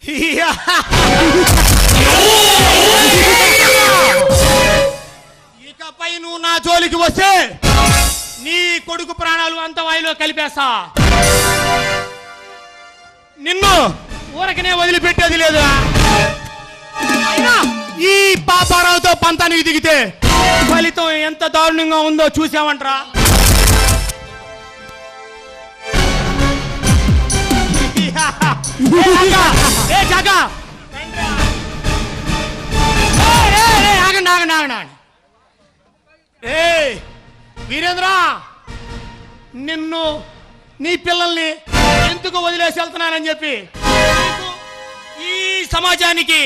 ఇకపై నువ్వు నా జోలికి వస్తే నీ కొడుకు ప్రాణాలు అంత వాయిలో కలిపేస్తా. నిన్ను ఊరకనే వదిలిపెట్టేది లేదు ఈ పాపారావుతో పంతానికి దిగితే ఫలితం ఎంత దారుణంగా ఉందో చూసామంట్రా ఆగండి ఆగండి ఆగండి ఆగండి. వీరేంద్ర నిన్ను నీ పిల్లల్ని ఎందుకు వదిలేసి వెళ్తున్నానని చెప్పి ఈ సమాజానికి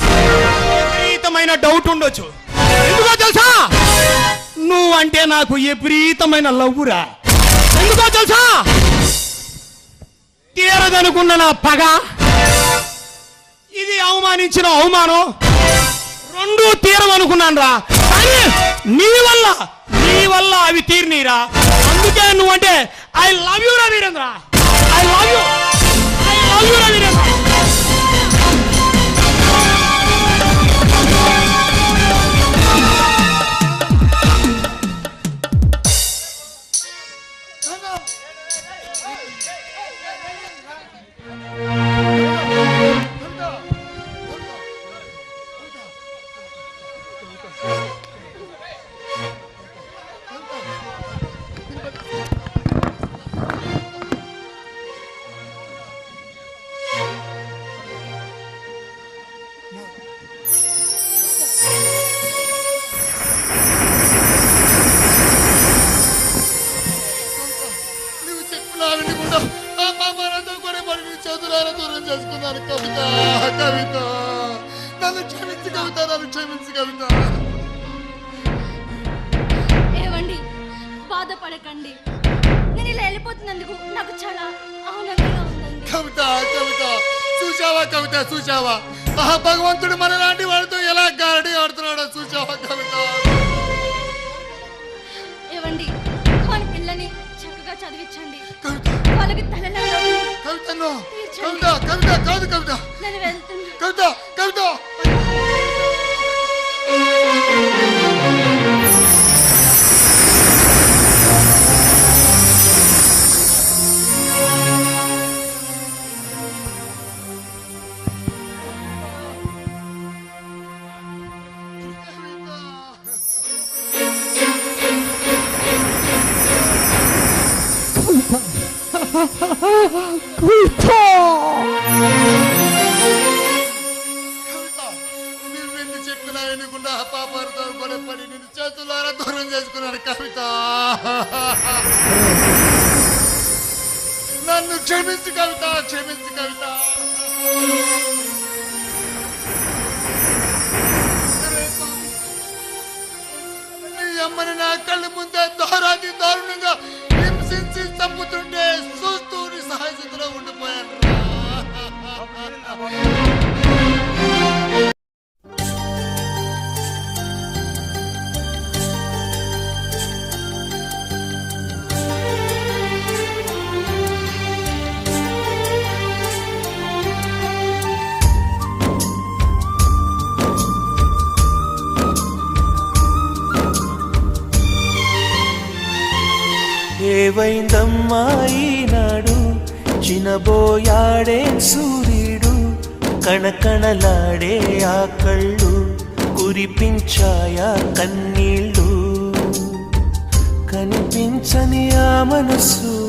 విపరీతమైన డౌట్ ఉండొచ్చు. ఎందుకో తెలుసా? నువ్వు అంటే నాకు విపరీతమైన లవ్వురా. ఎందుకో తెలుసా? తీరదనుకున్న నా పగ. ఇది అవమానించిన అవమానం. రెండు తీరమనుకున్నాను రా కానీ నీ వల్ల నీ వల్ల అవి తీరినీరా. అందుకే నువ్వంటే ఐ లవ్ యూ రా Virendra. I love you I love you రా వీరేంద్ర. నువ్వు చెప్పులా వినకుండా ఆ పాపాలతో కూడా మరి నీ చేతులారా దూరం చేసుకున్నాను కవిత కవిత. నన్ను క్షమించి కవిత నన్ను క్షమించి కవిత. ఏవండి? బాధపడకండి. నేను ఇలా వెళ్ళిపోతున్నందుకు నాకు చాలా ఆనందంగా ఉందండి. కవిత కవిత. చూసావా కవిత? చూసావా? ఆ భగవంతుడు మన లాంటి వాడితో ఎలా గారడి ఆడుతున్నాడో చూసావా కవిత? ఏవండి? మన పిల్లని చక్కగా చదివించండి. కవిత. వాళ్ళకి తలలో కవిత కవిత కాదు కవిత. వెళ్తున్నా. కవిత కవిత. కవిత నువ్వెన్ని చెప్పినా వినకుండా పాపాలతో నిన్ను చేతులారా దూరం కవిత. నన్ను క్షమించు కవిత క్షమించు కవిత. అమ్మని నా కళ్ళు ముందే దారాది దారుణంగా హింసించి చంపుతుంటే ఏవైందమ్మా ఈనాడు? చినబోయాడే సూర్యుడు కణకణలాడే ఆ కళ్ళు కురిపించాయా కన్నీళ్ళు? కనిపించని ఆ మనసు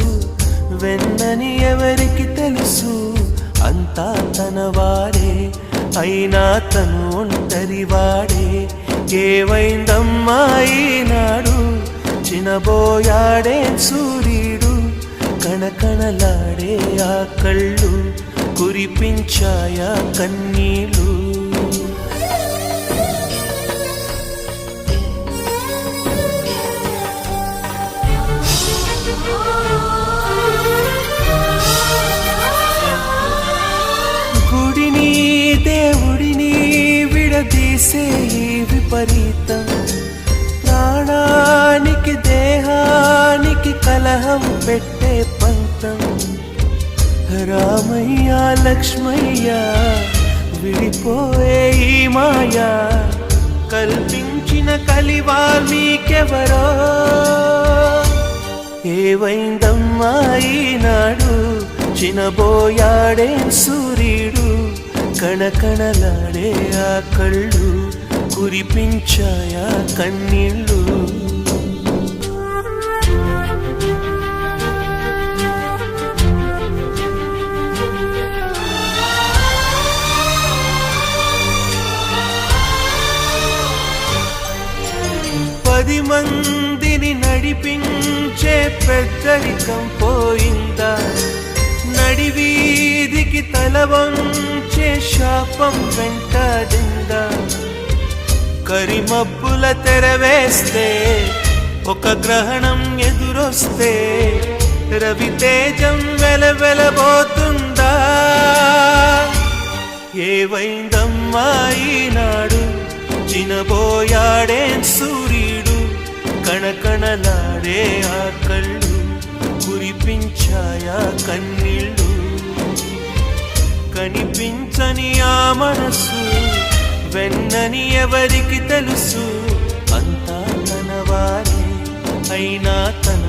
వెన్నని ఎవరికి తెలుసు? అంతా తన వాడే అయినా తను ఒంటరి వాడే ఏవైందమ్మా ఈనాడు? చినబోయాడే సూర్యుడు కణకణలాడే ఆ కళ్ళు కురిపించాయా కన్నీళ్ళు. గుడిని దేవుడిని విడదీసే దేహానికి పెట్టే పంతం. రామయ్య లక్ష్మయ్య విడిపోయే ఈ మాయా. కల్పించిన కలివా మీకెవరో? ఏవైందమ్మా ఈనాడు? చినబోయాడే సూర్యుడు కణకణలాడే ఆ కళ్ళు. కురిపించాయా కన్నీళ్ళు. మందిని నడిపించే పెద్దరికం పోయిందా? నడివీధికి తలవంచే శాపం వెంటాడిందా? కరిమబ్బుల తెరవేస్తే ఒక గ్రహణం ఎదురొస్తే రవితేజం వెలవెలబోతుందా ఏవైందమ్మా ఈనాడు? చినబోయాడే సూర్యుడు కణకణలాడే ఆ కళ్ళు కురిపించాయా కన్నీళ్ళు? కనిపించని ఆ మనసు వెన్నని ఎవరికి తెలుసు? అంతా తన వారే అయినా తన